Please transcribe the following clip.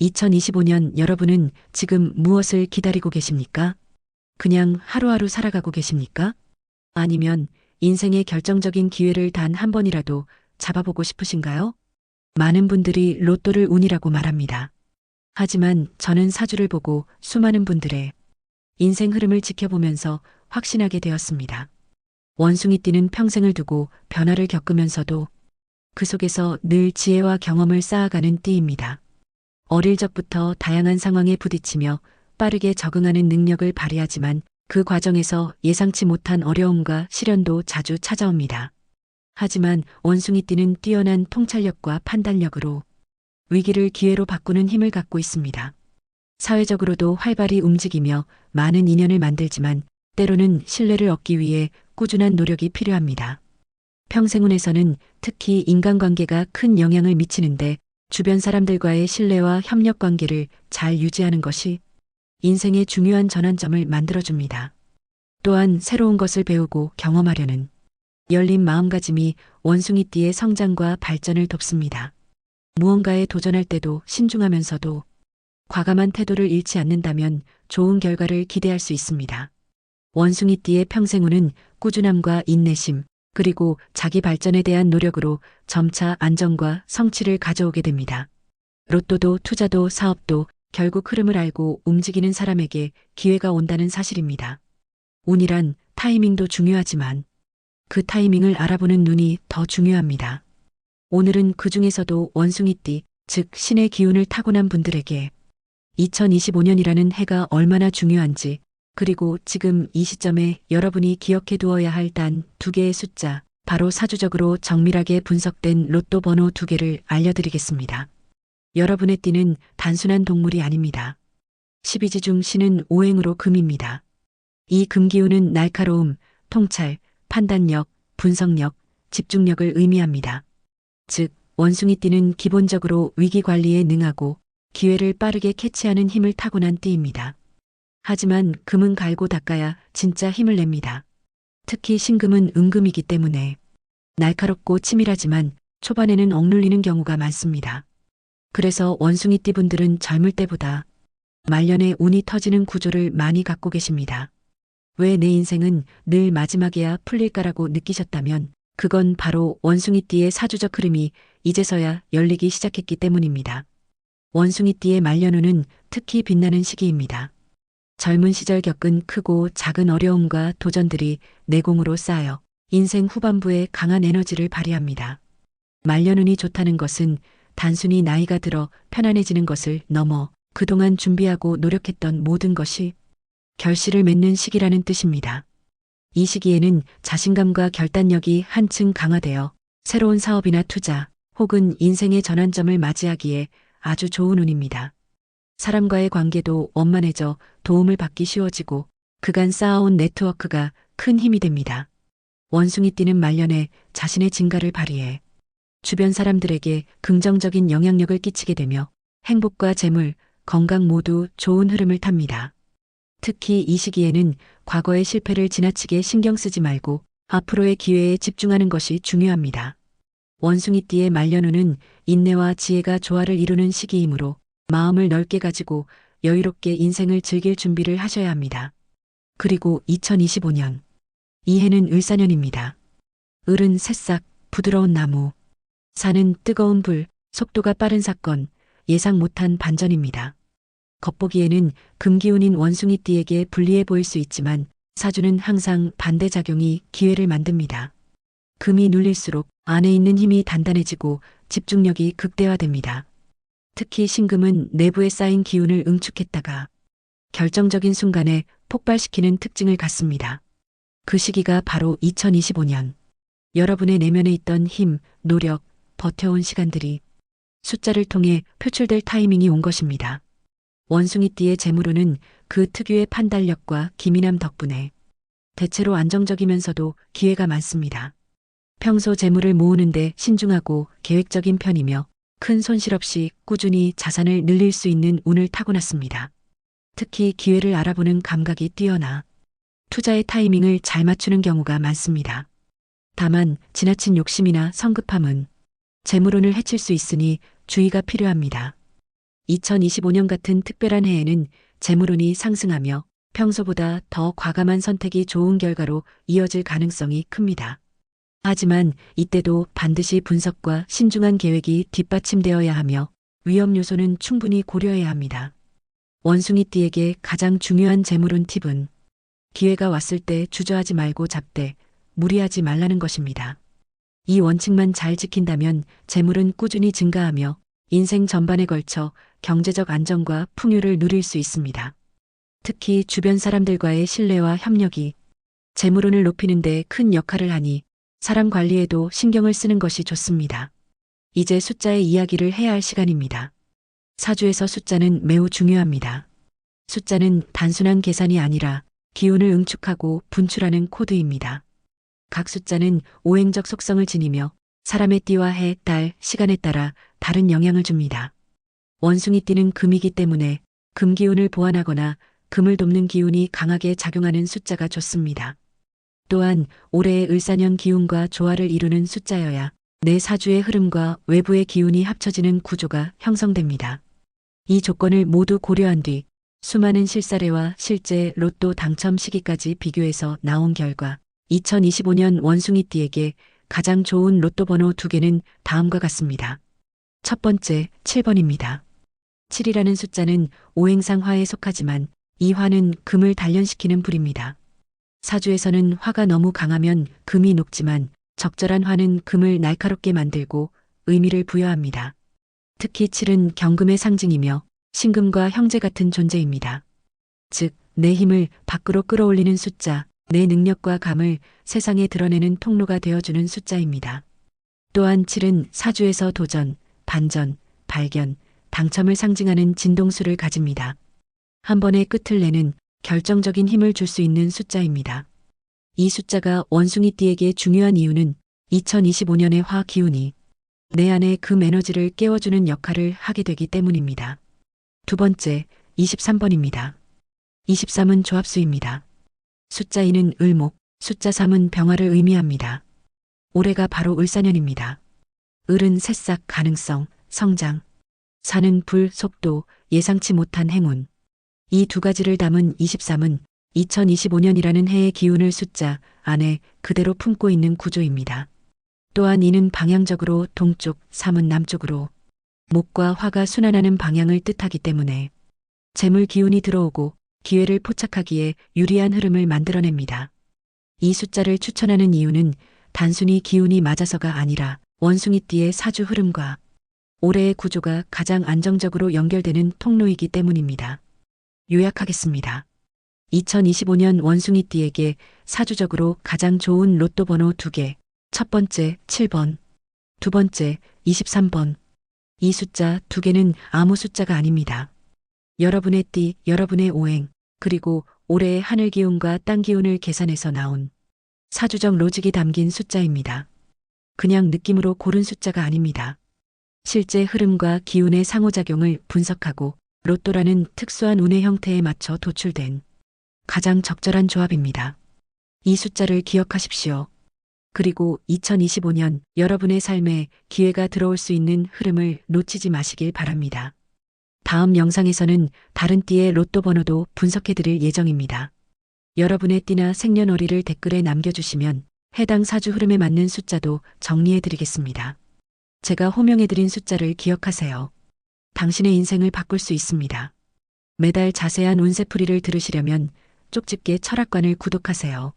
2025년 여러분은 지금 무엇을 기다리고 계십니까? 그냥 하루하루 살아가고 계십니까? 아니면 인생의 결정적인 기회를 단 한 번이라도 잡아보고 싶으신가요? 많은 분들이 로또를 운이라고 말합니다. 하지만 저는 사주를 보고 수많은 분들의 인생 흐름을 지켜보면서 확신하게 되었습니다. 원숭이 띠는 평생을 두고 변화를 겪으면서도 그 속에서 늘 지혜와 경험을 쌓아가는 띠입니다. 어릴 적부터 다양한 상황에 부딪히며 빠르게 적응하는 능력을 발휘하지만 그 과정에서 예상치 못한 어려움과 시련도 자주 찾아옵니다. 하지만 원숭이띠는 뛰어난 통찰력과 판단력으로 위기를 기회로 바꾸는 힘을 갖고 있습니다. 사회적으로도 활발히 움직이며 많은 인연을 만들지만 때로는 신뢰를 얻기 위해 꾸준한 노력이 필요합니다. 평생운에서는 특히 인간관계가 큰 영향을 미치는데 주변 사람들과의 신뢰와 협력 관계를 잘 유지하는 것이 인생의 중요한 전환점을 만들어줍니다. 또한 새로운 것을 배우고 경험하려는 열린 마음가짐이 원숭이띠의 성장과 발전을 돕습니다. 무언가에 도전할 때도 신중하면서도 과감한 태도를 잃지 않는다면 좋은 결과를 기대할 수 있습니다. 원숭이띠의 평생운은 꾸준함과 인내심, 그리고 자기 발전에 대한 노력으로 점차 안정과 성취를 가져오게 됩니다. 로또도 투자도 사업도 결국 흐름을 알고 움직이는 사람에게 기회가 온다는 사실입니다. 운이란 타이밍도 중요하지만 그 타이밍을 알아보는 눈이 더 중요합니다. 오늘은 그 중에서도 원숭이띠, 즉 신의 기운을 타고난 분들에게 2025년이라는 해가 얼마나 중요한지 그리고 지금 이 시점에 여러분이 기억해 두어야 할 단 두 개의 숫자, 바로 사주적으로 정밀하게 분석된 로또 번호 두 개를 알려드리겠습니다. 여러분의 띠는 단순한 동물이 아닙니다. 12지 중 신은 오행으로 금입니다. 이 금기운은 날카로움, 통찰, 판단력, 분석력, 집중력을 의미합니다. 즉, 원숭이 띠는 기본적으로 위기 관리에 능하고 기회를 빠르게 캐치하는 힘을 타고난 띠입니다. 하지만 금은 갈고 닦아야 진짜 힘을 냅니다. 특히 신금은 은금이기 때문에 날카롭고 치밀하지만 초반에는 억눌리는 경우가 많습니다. 그래서 원숭이띠 분들은 젊을 때보다 말년에 운이 터지는 구조를 많이 갖고 계십니다. 왜 내 인생은 늘 마지막에야 풀릴까라고 느끼셨다면 그건 바로 원숭이띠의 사주적 흐름이 이제서야 열리기 시작했기 때문입니다. 원숭이띠의 말년운은 특히 빛나는 시기입니다. 젊은 시절 겪은 크고 작은 어려움과 도전들이 내공으로 쌓여 인생 후반부에 강한 에너지를 발휘합니다. 말년운이 좋다는 것은 단순히 나이가 들어 편안해지는 것을 넘어 그동안 준비하고 노력했던 모든 것이 결실을 맺는 시기라는 뜻입니다. 이 시기에는 자신감과 결단력이 한층 강화되어 새로운 사업이나 투자 혹은 인생의 전환점을 맞이하기에 아주 좋은 운입니다. 사람과의 관계도 원만해져 도움을 받기 쉬워지고 그간 쌓아온 네트워크가 큰 힘이 됩니다. 원숭이 띠는 말년에 자신의 진가를 발휘해 주변 사람들에게 긍정적인 영향력을 끼치게 되며 행복과 재물, 건강 모두 좋은 흐름을 탑니다. 특히 이 시기에는 과거의 실패를 지나치게 신경 쓰지 말고 앞으로의 기회에 집중하는 것이 중요합니다. 원숭이띠의 말년운은 인내와 지혜가 조화를 이루는 시기이므로 마음을 넓게 가지고 여유롭게 인생을 즐길 준비를 하셔야 합니다. 그리고 2025년. 이 해는 을사년입니다. 을은 새싹, 부드러운 나무. 산은 뜨거운 불, 속도가 빠른 사건, 예상 못한 반전입니다. 겉보기에는 금기운인 원숭이띠에게 불리해 보일 수 있지만 사주는 항상 반대작용이 기회를 만듭니다. 금이 눌릴수록 안에 있는 힘이 단단해지고 집중력이 극대화됩니다. 특히 신금은 내부에 쌓인 기운을 응축했다가 결정적인 순간에 폭발시키는 특징을 갖습니다. 그 시기가 바로 2025년. 여러분의 내면에 있던 힘, 노력, 버텨온 시간들이 숫자를 통해 표출될 타이밍이 온 것입니다. 원숭이띠의 재물운은 그 특유의 판단력과 기민함 덕분에 대체로 안정적이면서도 기회가 많습니다. 평소 재물을 모으는데 신중하고 계획적인 편이며 큰 손실 없이 꾸준히 자산을 늘릴 수 있는 운을 타고났습니다. 특히 기회를 알아보는 감각이 뛰어나 투자의 타이밍을 잘 맞추는 경우가 많습니다. 다만 지나친 욕심이나 성급함은 재물운을 해칠 수 있으니 주의가 필요합니다. 2025년 같은 특별한 해에는 재물운이 상승하며 평소보다 더 과감한 선택이 좋은 결과로 이어질 가능성이 큽니다. 하지만 이때도 반드시 분석과 신중한 계획이 뒷받침되어야 하며 위험 요소는 충분히 고려해야 합니다. 원숭이띠에게 가장 중요한 재물운 팁은 기회가 왔을 때 주저하지 말고 잡되 무리하지 말라는 것입니다. 이 원칙만 잘 지킨다면 재물은 꾸준히 증가하며 인생 전반에 걸쳐 경제적 안정과 풍요를 누릴 수 있습니다. 특히 주변 사람들과의 신뢰와 협력이 재물운을 높이는 데 큰 역할을 하니 사람 관리에도 신경을 쓰는 것이 좋습니다. 이제 숫자의 이야기를 해야 할 시간입니다. 사주에서 숫자는 매우 중요합니다. 숫자는 단순한 계산이 아니라 기운을 응축하고 분출하는 코드입니다. 각 숫자는 오행적 속성을 지니며 사람의 띠와 해, 달, 시간에 따라 다른 영향을 줍니다. 원숭이 띠는 금이기 때문에 금 기운을 보완하거나 금을 돕는 기운이 강하게 작용하는 숫자가 좋습니다. 또한 올해의 을사년 기운과 조화를 이루는 숫자여야 내 사주의 흐름과 외부의 기운이 합쳐지는 구조가 형성됩니다. 이 조건을 모두 고려한 뒤 수많은 실사례와 실제 로또 당첨 시기까지 비교해서 나온 결과 2025년 원숭이띠에게 가장 좋은 로또 번호 두 개는 다음과 같습니다. 첫 번째, 7번입니다. 7이라는 숫자는 오행상 화에 속하지만 이 화는 금을 단련시키는 불입니다. 사주에서는 화가 너무 강하면 금이 녹지만 적절한 화는 금을 날카롭게 만들고 의미를 부여합니다. 특히 7은 경금의 상징이며 신금과 형제 같은 존재입니다. 즉, 내 힘을 밖으로 끌어올리는 숫자, 내 능력과 감을 세상에 드러내는 통로가 되어주는 숫자입니다. 또한 7은 사주에서 도전, 반전, 발견, 당첨을 상징하는 진동수를 가집니다. 한 번의 끝을 내는 결정적인 힘을 줄 수 있는 숫자입니다. 이 숫자가 원숭이띠에게 중요한 이유는 2025년의 화 기운이 내 안의 금 에너지를 깨워주는 역할을 하게 되기 때문입니다. 두 번째, 23번입니다. 23은 조합수입니다. 숫자 2는 을목, 숫자 3은 병화를 의미합니다. 올해가 바로 을사년입니다. 을은 새싹, 가능성, 성장, 사는 불, 속도, 예상치 못한 행운. 이 두 가지를 담은 23은 2025년이라는 해의 기운을 숫자 안에 그대로 품고 있는 구조입니다. 또한 이는 방향적으로 동쪽, 3은 남쪽으로 목과 화가 순환하는 방향을 뜻하기 때문에 재물 기운이 들어오고 기회를 포착하기에 유리한 흐름을 만들어냅니다. 이 숫자를 추천하는 이유는 단순히 기운이 맞아서가 아니라 원숭이띠의 사주 흐름과 올해의 구조가 가장 안정적으로 연결되는 통로이기 때문입니다. 요약하겠습니다. 2025년 원숭이띠에게 사주적으로 가장 좋은 로또 번호 2개. 첫 번째 7번, 두 번째 23번. 이 숫자 두 개는 아무 숫자가 아닙니다. 여러분의 띠, 여러분의 오행, 그리고 올해의 하늘 기운과 땅 기운을 계산해서 나온 사주적 로직이 담긴 숫자입니다. 그냥 느낌으로 고른 숫자가 아닙니다. 실제 흐름과 기운의 상호작용을 분석하고 로또라는 특수한 운의 형태에 맞춰 도출된 가장 적절한 조합입니다. 이 숫자를 기억하십시오. 그리고 2025년 여러분의 삶에 기회가 들어올 수 있는 흐름을 놓치지 마시길 바랍니다. 다음 영상에서는 다른 띠의 로또 번호도 분석해 드릴 예정입니다. 여러분의 띠나 생년월일을 댓글에 남겨주시면 해당 사주 흐름에 맞는 숫자도 정리해 드리겠습니다. 제가 호명해 드린 숫자를 기억하세요. 당신의 인생을 바꿀 수 있습니다. 매달 자세한 운세풀이를 들으시려면 쪽집게 철학관을 구독하세요.